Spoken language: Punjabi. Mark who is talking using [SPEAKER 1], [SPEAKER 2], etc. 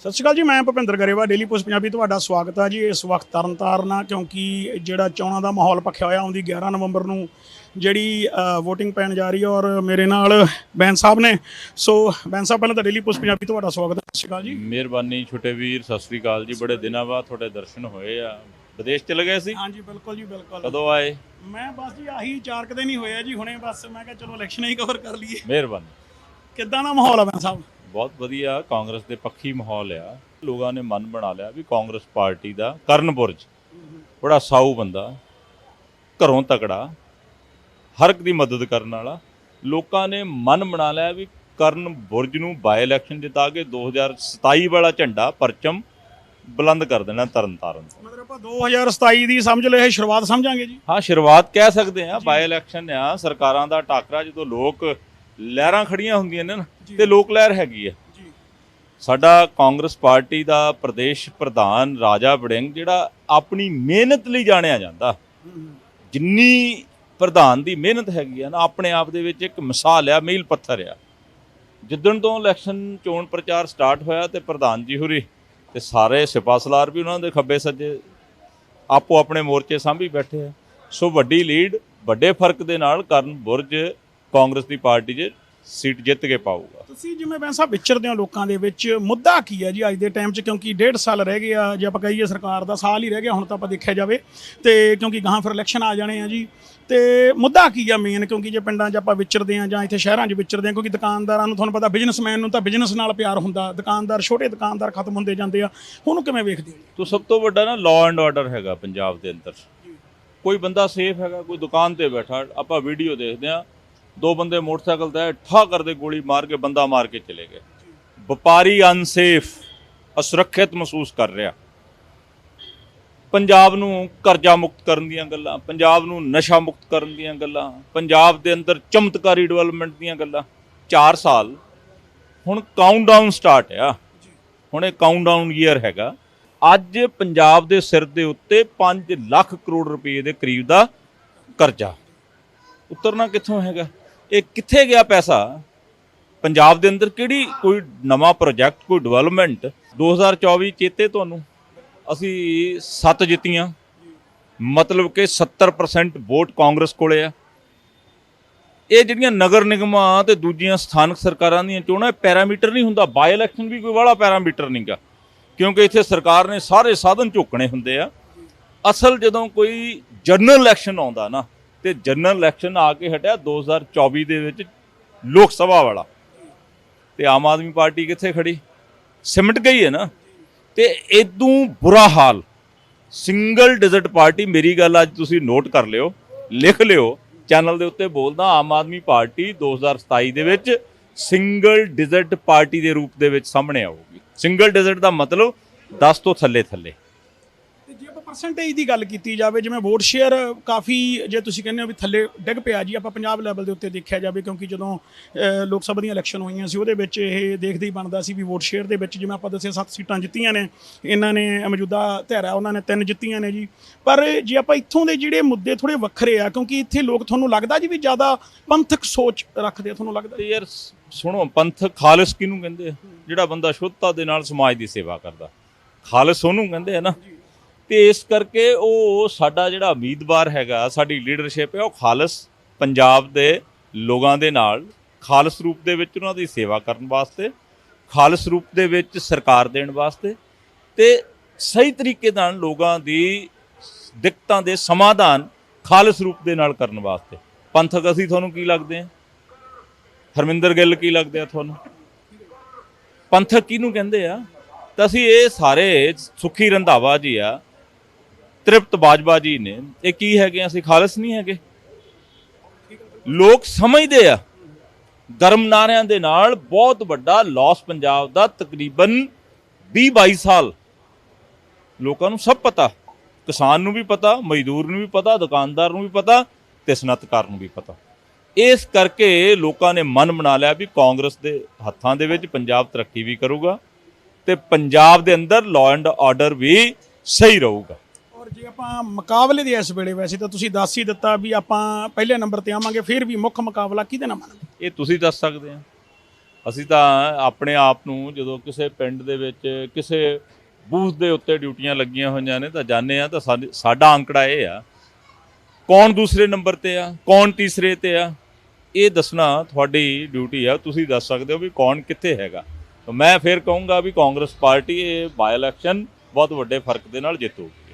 [SPEAKER 1] ਸਤਿ ਸ਼੍ਰੀ ਅਕਾਲ ਜੀ ਮੈਂ ਭੁਪਿੰਦਰ ਗਰੇਵਾ ਡੇਲੀ ਪੋਸਟ ਪੰਜਾਬੀ ਤੁਹਾਡਾ ਸਵਾਗਤ ਹੈ ਜੀ। ਇਸ ਵਕਤ ਤਰਨਤਾਰਨ ਆ ਕਿਉਂਕਿ ਜਿਹੜਾ ਚੋਣਾਂ ਦਾ ਮਾਹੌਲ ਪੱਖਿਆ ਹੋਇਆ ਆਉਂਦੀ 11 ਨਵੰਬਰ ਨੂੰ ਜਿਹੜੀ VOTING ਪੈਣ ਜਾ ਰਹੀ ਹੈ ਔਰ ਮੇਰੇ ਨਾਲ ਬੈਨ ਸਾਹਿਬ ਨੇ। ਸੋ ਬੈਨ ਸਾਹਿਬ ਪਹਿਲਾਂ ਤਾਂ ਡੇਲੀ ਪੋਸਟ ਪੰਜਾਬੀ ਤੁਹਾਡਾ ਸਵਾਗਤ ਹੈ। ਸਤਿ ਸ਼੍ਰੀ ਅਕਾਲ ਜੀ।
[SPEAKER 2] ਮਿਹਰਬਾਨੀ ਛੋਟੇ ਵੀਰ ਸਤਿ ਸ੍ਰੀ ਅਕਾਲ ਜੀ। ਬੜੇ ਦਿਨਾਂ ਬਾਅਦ ਤੁਹਾਡੇ ਦਰਸ਼ਨ ਹੋਏ ਆ। ਵਿਦੇਸ਼ ਚਲੇ ਗਏ ਸੀ?
[SPEAKER 1] ਹਾਂਜੀ ਬਿਲਕੁਲ ਜੀ ਬਿਲਕੁਲ।
[SPEAKER 2] ਕਦੋਂ ਆਏ?
[SPEAKER 1] ਮੈਂ ਬਸ ਜੀ ਆਹੀ ਚਾਰ ਕੁ ਦਿਨ ਹੀ ਹੋਇਆ ਜੀ ਹੁਣੇ ਬਸ ਮੈਂ ਕਿਹਾ ਚਲੋ ਇਲੈਕਸ਼ਨ ਹੀ ਕਵਰ ਕਰ ਲਈਏ।
[SPEAKER 2] ਮਿਹਰਬਾਨੀ।
[SPEAKER 1] ਕਿੱਦਾਂ ਦਾ ਮਾਹੌਲ ਆ ਬੈਨ ਸਾਹਿਬ?
[SPEAKER 2] ਬਹੁਤ ਵਧੀਆ ਕਾਂਗਰਸ ਦੇ ਪੱਖੀ ਮਾਹੌਲ ਆ। ਲੋਕਾਂ ਨੇ ਮਨ ਬਣਾ ਲਿਆ ਵੀ ਕਾਂਗਰਸ ਪਾਰਟੀ ਦਾ ਕਰਨ ਬੁਰਜ ਬੜਾ ਸਾਊ ਬੰਦਾ ਘਰੋਂ ਤਕੜਾ ਹਰ ਇੱਕ ਦੀ ਮਦਦ ਕਰਨ ਵਾਲਾ। ਲੋਕਾਂ ਨੇ ਮਨ ਬਣਾ ਲਿਆ ਵੀ ਕਰਨ ਬੁਰਜ ਨੂੰ ਬਾਈ ਇਲੈਕਸ਼ਨ ਜਿਤਾ ਕੇ 2027 ਵਾਲਾ ਝੰਡਾ ਪਰਚਮ ਬੁਲੰਦ ਕਰ ਦੇਣਾ ਤਰਨਤਾਰਨ ਤੋਂ।
[SPEAKER 1] ਮਤਲਬ ਆਪਾਂ 2027 ਦੀ ਸਮਝ ਲਓ ਇਹ ਸ਼ੁਰੂਆਤ ਸਮਝਾਂਗੇ ਜੀ?
[SPEAKER 2] ਹਾਂ ਸ਼ੁਰੂਆਤ ਕਹਿ ਸਕਦੇ ਆ ਬਾਈ ਇਲੈਕਸ਼ਨ ਆ। ਸਰਕਾਰਾਂ ਦਾ ਟਾਕਰਾ ਜਦੋਂ ਲੋਕ ਲਹਿਰਾਂ ਖੜੀਆਂ ਹੁੰਦੀਆਂ ਨੇ ਨਾ ਤੇ ਲੋਕ ਲਹਿਰ ਹੈਗੀ ਆ। ਸਾਡਾ ਕਾਂਗਰਸ ਪਾਰਟੀ ਦਾ ਪ੍ਰਦੇਸ਼ ਪ੍ਰਧਾਨ ਰਾਜਾ ਵੜਿੰਗ ਜਿਹੜਾ ਆਪਣੀ ਮਿਹਨਤ ਲਈ ਜਾਣਿਆ ਜਾਂਦਾ। ਜਿੰਨੀ ਪ੍ਰਧਾਨ ਦੀ ਮਿਹਨਤ ਹੈਗੀ ਆ ਨਾ ਆਪਣੇ ਆਪ ਦੇ ਵਿੱਚ ਇੱਕ ਮਿਸਾਲ ਆ ਮੀਲ ਪੱਥਰ ਆ। ਜਿੱਦਣ ਤੋਂ ਇਲੈਕਸ਼ਨ ਚੋਣ ਪ੍ਰਚਾਰ ਸਟਾਰਟ ਹੋਇਆ ਤੇ ਪ੍ਰਧਾਨ ਜੀ ਹੁਰੀ ਤੇ ਸਾਰੇ ਸਿਪਾਸਲਾਰ ਵੀ ਉਹਨਾਂ ਦੇ ਖੱਬੇ ਸੱਜੇ ਆਪੋ ਆਪਣੇ ਮੋਰਚੇ ਸਾਂਭੀ ਬੈਠੇ ਆ। ਸੋ ਵੱਡੀ ਲੀਡ ਵੱਡੇ ਫ਼ਰਕ ਦੇ ਨਾਲ ਕਰਨ ਬੁਰਜ ਕਾਂਗਰਸ ਦੀ ਪਾਰਟੀ 'ਚ ਸੀਟ ਜਿੱਤ ਕੇ ਪਾਊਗਾ।
[SPEAKER 1] ਤੁਸੀਂ ਜਿਵੇਂ ਸਾਹਿਬ ਵਿਚਰਦੇ ਹੋ ਲੋਕਾਂ ਦੇ ਵਿੱਚ ਮੁੱਦਾ ਕੀ ਹੈ ਜੀ ਅੱਜ ਦੇ ਟਾਈਮ 'ਚ? ਕਿਉਂਕਿ ਡੇਢ ਸਾਲ ਰਹਿ ਗਏ ਆ ਜੇ ਆਪਾਂ ਕਹੀਏ ਸਰਕਾਰ ਦਾ ਸਾਲ ਹੀ ਰਹਿ ਗਿਆ ਹੁਣ ਤਾਂ ਆਪਾਂ ਦੇਖਿਆ ਜਾਵੇ ਤੇ ਕਿਉਂਕਿ ਗਾਹਾਂ ਫਿਰ ਇਲੈਕਸ਼ਨ ਆ ਜਾਣੇ ਆ ਜੀ। ਤੇ ਮੁੱਦਾ ਕੀ ਆ ਮੇਨ ਕਿਉਂਕਿ ਜੇ ਪਿੰਡਾਂ 'ਚ ਆਪਾਂ ਵਿਚਰਦੇ ਆ ਜਾਂ ਇੱਥੇ ਸ਼ਹਿਰਾਂ 'ਚ ਵਿਚਰਦੇ ਆ ਕਿਉਂਕਿ ਦੁਕਾਨਦਾਰਾਂ ਨੂੰ ਤੁਹਾਨੂੰ ਪਤਾ ਬਿਜ਼ਨਸਮੈਨ ਨੂੰ ਤਾਂ ਬਿਜ਼ਨਸ ਨਾਲ ਪਿਆਰ ਹੁੰਦਾ ਦੁਕਾਨਦਾਰ ਛੋਟੇ ਦੁਕਾਨਦਾਰ ਖਤਮ ਹੁੰਦੇ ਜਾਂਦੇ ਆ ਉਹਨੂੰ ਕਿਵੇਂ ਵੇਖਦੇ ਹੋ?
[SPEAKER 2] ਤੋ ਸਭ ਤੋਂ ਵੱਡਾ ਨਾ ਲਾਅ ਐਂਡ ਆਰਡਰ ਹੈਗਾ ਪੰਜਾਬ ਦੇ ਅੰਦਰ। ਕੋਈ ਬੰਦਾ ਸੇਫ ਹੈਗਾ ਕੋਈ ਦੁਕਾਨ ਤੇ ਬੈਠਾ ਆਪਾਂ ਵੀਡੀਓ ਦੇਖਦੇ ਆ ਦੋ ਬੰਦੇ ਮੋਟਰਸਾਈਕਲ ਤੇ ਠਾ ਕਰਦੇ ਗੋਲੀ ਮਾਰ ਕੇ, ਬੰਦਾ ਮਾਰ ਕੇ ਚਲੇ ਗਏ। ਵਪਾਰੀ ਅਨਸੇਫ ਅਸੁਰੱਖਿਅਤ ਮਹਿਸੂਸ ਕਰ ਰਿਹਾ। ਪੰਜਾਬ ਨੂੰ ਕਰਜ਼ਾ ਮੁਕਤ ਕਰਨ ਦੀਆਂ ਗੱਲਾਂ, ਪੰਜਾਬ ਨੂੰ ਨਸ਼ਾ ਮੁਕਤ ਕਰਨ ਦੀਆਂ ਗੱਲਾਂ, ਪੰਜਾਬ ਦੇ ਅੰਦਰ ਚਮਤਕਾਰੀ ਡਿਵੈਲਪਮੈਂਟ ਦੀਆਂ ਗੱਲਾਂ। 4 ਸਾਲ, ਹੁਣ ਕਾਊਂਟਡਾਊਨ ਸਟਾਰਟ ਆ। ਹੁਣ ਇਹ ਕਾਊਂਟਡਾਊਨ ਈਅਰ ਹੈਗਾ। ਅੱਜ ਪੰਜਾਬ ਦੇ ਸਿਰ ਦੇ ਉੱਤੇ 5 ਲੱਖ ਕਰੋੜ ਰੁਪਏ ਦੇ ਕਰੀਬ ਦਾ ਕਰਜ਼ਾ। ਉਤਰਨਾ ਕਿੱਥੋਂ ਹੈਗਾ? ਇਹ ਕਿੱਥੇ ਗਿਆ ਪੈਸਾ? ਪੰਜਾਬ ਦੇ ਅੰਦਰ ਕਿਹੜੀ ਕੋਈ ਨਵਾਂ ਪ੍ਰੋਜੈਕਟ ਕੋਈ ਡਿਵੈਲਪਮੈਂਟ 2024 ਚੇਤੇ ਤੁਹਾਨੂੰ? ਅਸੀਂ 7 ਜਿੱਤੀਆਂ। ਮਤਲਬ ਕਿ 70% ਵੋਟ ਕਾਂਗਰਸ ਕੋਲੇ ਆ। ਇਹ ਜਿਹੜੀਆਂ ਨਗਰ ਨਿਗਮਾਂ ਤੇ ਦੂਜੀਆਂ ਸਥਾਨਕ ਸਰਕਾਰਾਂ ਦੀਆਂ ਚੋਣਾਂ ਪੈਰਾਮੀਟਰ ਨਹੀਂ ਹੁੰਦਾ। ਬਾਈ ਇਲੈਕਸ਼ਨ ਵੀ ਕੋਈ ਵਾਲਾ ਪੈਰਾਮੀਟਰ ਨਹੀਂਗਾ। ਕਿਉਂਕਿ ਇੱਥੇ ਸਰਕਾਰ ਨੇ ਸਾਰੇ ਸਾਧਨ ਝੁਕਣੇ ਹੁੰਦੇ ਆ। ਅਸਲ ਜਦੋਂ ਕੋਈ ਜਨਰਲ ਇਲੈਕਸ਼ਨ ਆਉਂਦਾ ਨਾ ਤੇ ਜਨਰਲ ਇਲੈਕਸ਼ਨ ਆ ਕੇ ਹਟਿਆ 2024 ਦੇ ਵਿੱਚ ਲੋਕ ਸਭਾ ਵਾਲਾ। ਤੇ ਆਮ ਆਦਮੀ ਪਾਰਟੀ ਕਿੱਥੇ ਖੜੀ? ਸਿਮਟ ਗਈ ਹੈ ਨਾ। ਤੇ ਇਦੋਂ ਬੁਰਾ ਹਾਲ। ਸਿੰਗਲ ਡਿਜਿਟ ਪਾਰਟੀ, ਮੇਰੀ ਗੱਲ ਅੱਜ ਤੁਸੀਂ ਨੋਟ ਕਰ ਲਿਓ, ਲਿਖ ਲਿਓ, ਚੈਨਲ ਦੇ ਉੱਤੇ ਬੋਲਦਾ, ਆਮ ਆਦਮੀ ਪਾਰਟੀ 2027 ਦੇ ਵਿੱਚ ਸਿੰਗਲ ਡਿਜਿਟ ਪਾਰਟੀ ਦੇ ਰੂਪ ਦੇ ਵਿੱਚ ਸਾਹਮਣੇ ਆਊਗੀ। ਸਿੰਗਲ ਡਿਜਿਟ ਦਾ ਮਤਲਬ 10 ਤੋਂ ਥੱਲੇ ਥੱਲੇ।
[SPEAKER 1] ਪਰਸੈਂਟੇਜ ਦੀ ਗੱਲ ਕੀਤੀ ਜਾਵੇ, ਜਿਵੇਂ ਵੋਟ ਸ਼ੇਅਰ ਕਾਫੀ ਜੇ ਤੁਸੀਂ ਕਹਿੰਦੇ ਹੋ ਵੀ ਥੱਲੇ ਡਿੱਗ ਪਿਆ ਜੀ, ਆਪਾਂ ਪੰਜਾਬ ਲੈਵਲ ਦੇ ਉੱਤੇ ਦੇਖਿਆ ਜਾਵੇ, ਕਿਉਂਕਿ ਜਦੋਂ ਲੋਕ ਸਭਾ ਦੀਆਂ ਇਲੈਕਸ਼ਨ ਹੋਈਆਂ ਸੀ, ਉਹਦੇ ਵਿੱਚ ਇਹ ਦੇਖਦੇ ਹੀ ਬਣਦਾ ਸੀ ਵੀ ਵੋਟ ਸ਼ੇਅਰ ਦੇ ਵਿੱਚ ਜਿਵੇਂ ਆਪਾਂ ਦੱਸਿਆ 7 ਸੀਟਾਂ ਜਿੱਤੀਆਂ ਨੇ, ਇਹਨਾਂ ਨੇ ਮੌਜੂਦਾ ਧਿਰਾ, ਉਹਨਾਂ ਨੇ ਤਿੰਨ ਜਿੱਤੀਆਂ ਨੇ ਜੀ। ਪਰ ਜੇ ਆਪਾਂ ਇੱਥੋਂ ਦੇ ਜਿਹੜੇ ਮੁੱਦੇ ਥੋੜੇ ਵੱਖਰੇ ਆ, ਕਿਉਂਕਿ ਇੱਥੇ ਲੋਕ ਤੁਹਾਨੂੰ ਲੱਗਦਾ ਜੀ ਵੀ ਜ਼ਿਆਦਾ ਪੰਥਕ ਸੋਚ ਰੱਖਦੇ ਆ, ਤੁਹਾਨੂੰ ਲੱਗਦਾ
[SPEAKER 2] ਯਾਰ, ਸੁਣੋ, ਪੰਥ ਖਾਲਿਸ ਕਿਹਨੂੰ ਕਹਿੰਦੇ ਆ? ਜਿਹੜਾ ਬੰਦਾ ਸ਼ੁੱਧਤਾ ਦੇ ਨਾਲ ਸਮਾਜ ਦੀ ਸੇਵਾ ਕਰਦਾ। ਖਾਲਿਸ ਉਹਨੂੰ ਕਹਿੰਦੇ ਆ ਨਾ ਤੇ ਇਸ ਕਰਕੇ ਉਹ ਸਾਡਾ ਜਿਹੜਾ ਉਮੀਦਵਾਰ ਹੈਗਾ, ਸਾਡੀ ਲੀਡਰਸ਼ਿਪ ਹੈ, ਉਹ ਖਾਲਸ ਪੰਜਾਬ ਦੇ ਲੋਕਾਂ ਦੇ ਨਾਲ, ਖਾਲਸ ਰੂਪ ਦੇ ਵਿੱਚ ਉਹਨਾਂ ਦੀ ਸੇਵਾ ਕਰਨ ਵਾਸਤੇ, ਖਾਲਸ ਰੂਪ ਦੇ ਵਿੱਚ ਸਰਕਾਰ ਦੇਣ ਵਾਸਤੇ ਤੇ ਸਹੀ ਤਰੀਕੇ ਨਾਲ ਲੋਕਾਂ ਦੀ ਦਿੱਕਤਾਂ ਦੇ ਸਮਾਧਾਨ ਖਾਲਸ ਰੂਪ ਦੇ ਨਾਲ ਕਰਨ ਵਾਸਤੇ। ਪੰਥਕ ਅਸੀਂ ਤੁਹਾਨੂੰ ਕੀ ਲੱਗਦੇ ਆ ਹਰਮਿੰਦਰ ਗਿੱਲ ਕੀ ਲੱਗਦੇ ਆ ਤੁਹਾਨੂੰ? ਪੰਥਕ ਕਿਹਨੂੰ ਕਹਿੰਦੇ ਆ? ਤਾਂ ਅਸੀਂ ਇਹ ਸਾਰੇ ਸੁਖੀ ਰੰਧਾਵਾ ਜੀ ਆ ਤ੍ਰਿਪਤ ਬਾਜਵਾ ਜੀ ਨੇ। ਇਹ ਕੀ ਹੈਗੇ ਅਸੀਂ ਖਾਲਸ ਨਹੀਂ ਹੈਗੇ। ਲੋਕ ਸਮਝਦੇ ਆ। ਗਰਮ ਨਾਰਿਆਂ ਦੇ ਨਾਲ ਬਹੁਤ ਵੱਡਾ ਲਾਸ ਪੰਜਾਬ ਦਾ ਤਕਰੀਬਨ 20 22 ਸਾਲ। ਲੋਕਾਂ ਨੂੰ ਸਭ ਪਤਾ। ਕਿਸਾਨ ਨੂੰ ਵੀ ਪਤਾ, ਮਜ਼ਦੂਰ ਨੂੰ ਵੀ ਪਤਾ, ਦੁਕਾਨਦਾਰ ਨੂੰ ਵੀ ਪਤਾ ਤੇ ਸਨਅਤਕਾਰ ਨੂੰ ਵੀ ਪਤਾ। ਇਸ ਕਰਕੇ ਲੋਕਾਂ ਨੇ ਮਨ ਬਣਾ ਲਿਆ ਵੀ ਕਾਂਗਰਸ ਦੇ ਹੱਥਾਂ ਦੇ ਵਿੱਚ ਪੰਜਾਬ ਤਰੱਕੀ ਵੀ ਕਰੂਗਾ ਤੇ ਪੰਜਾਬ ਦੇ ਅੰਦਰ ਲਾਅ ਐਂਡ ਆਰਡਰ ਵੀ ਸਹੀ ਰਹੂਗਾ।
[SPEAKER 1] ਆਪਾਂ ਮੁਕਾਬਲੇ ਦੇ ਇਸ ਵੇਲੇ ਵੈਸੇ ਤਾਂ ਤੁਸੀਂ ਦੱਸ ਹੀ ਦਿੱਤਾ ਵੀ ਆਪਾਂ ਪਹਿਲੇ ਨੰਬਰ ਤੇ ਆਵਾਂਗੇ, ਫਿਰ ਵੀ ਮੁੱਖ ਮੁਕਾਬਲਾ ਕਿਹਦੇ ਨਾਲ ਮੰਨਦੇ
[SPEAKER 2] ਇਹ ਤੁਸੀਂ ਦੱਸ ਸਕਦੇ ਆ। ਅਸੀਂ ਤਾਂ ਆਪਣੇ ਆਪ ਨੂੰ ਜਦੋਂ ਕਿਸੇ ਪਿੰਡ ਦੇ ਵਿੱਚ, ਕਿਸੇ ਬੂਥ ਦੇ ਉੱਤੇ ਡਿਊਟੀਆਂ ਲੱਗੀਆਂ ਹੋਈਆਂ ਨੇ ਤਾਂ ਜਾਣਦੇ ਆ ਤਾਂ ਸਾਡਾ ਅੰਕੜਾ ਇਹ ਆ, ਕੌਣ ਦੂਸਰੇ ਨੰਬਰ ਤੇ ਆ, ਕੌਣ ਤੀਸਰੇ ਤੇ ਆ, ਇਹ ਦੱਸਣਾ ਤੁਹਾਡੀ ਡਿਊਟੀ ਆ। ਤੁਸੀਂ ਦੱਸ ਸਕਦੇ ਹੋ ਵੀ ਕੌਣ ਕਿੱਥੇ ਹੈਗਾ। ਤਾਂ ਮੈਂ ਫਿਰ ਕਹੂੰਗਾ ਵੀ ਕਾਂਗਰਸ ਪਾਰਟੀ ਇਹ ਬਾਈ ਇਲੈਕਸ਼ਨ ਬਹੁਤ ਵੱਡੇ ਫ਼ਰਕ ਦੇ ਨਾਲ ਜਿੱਤੂ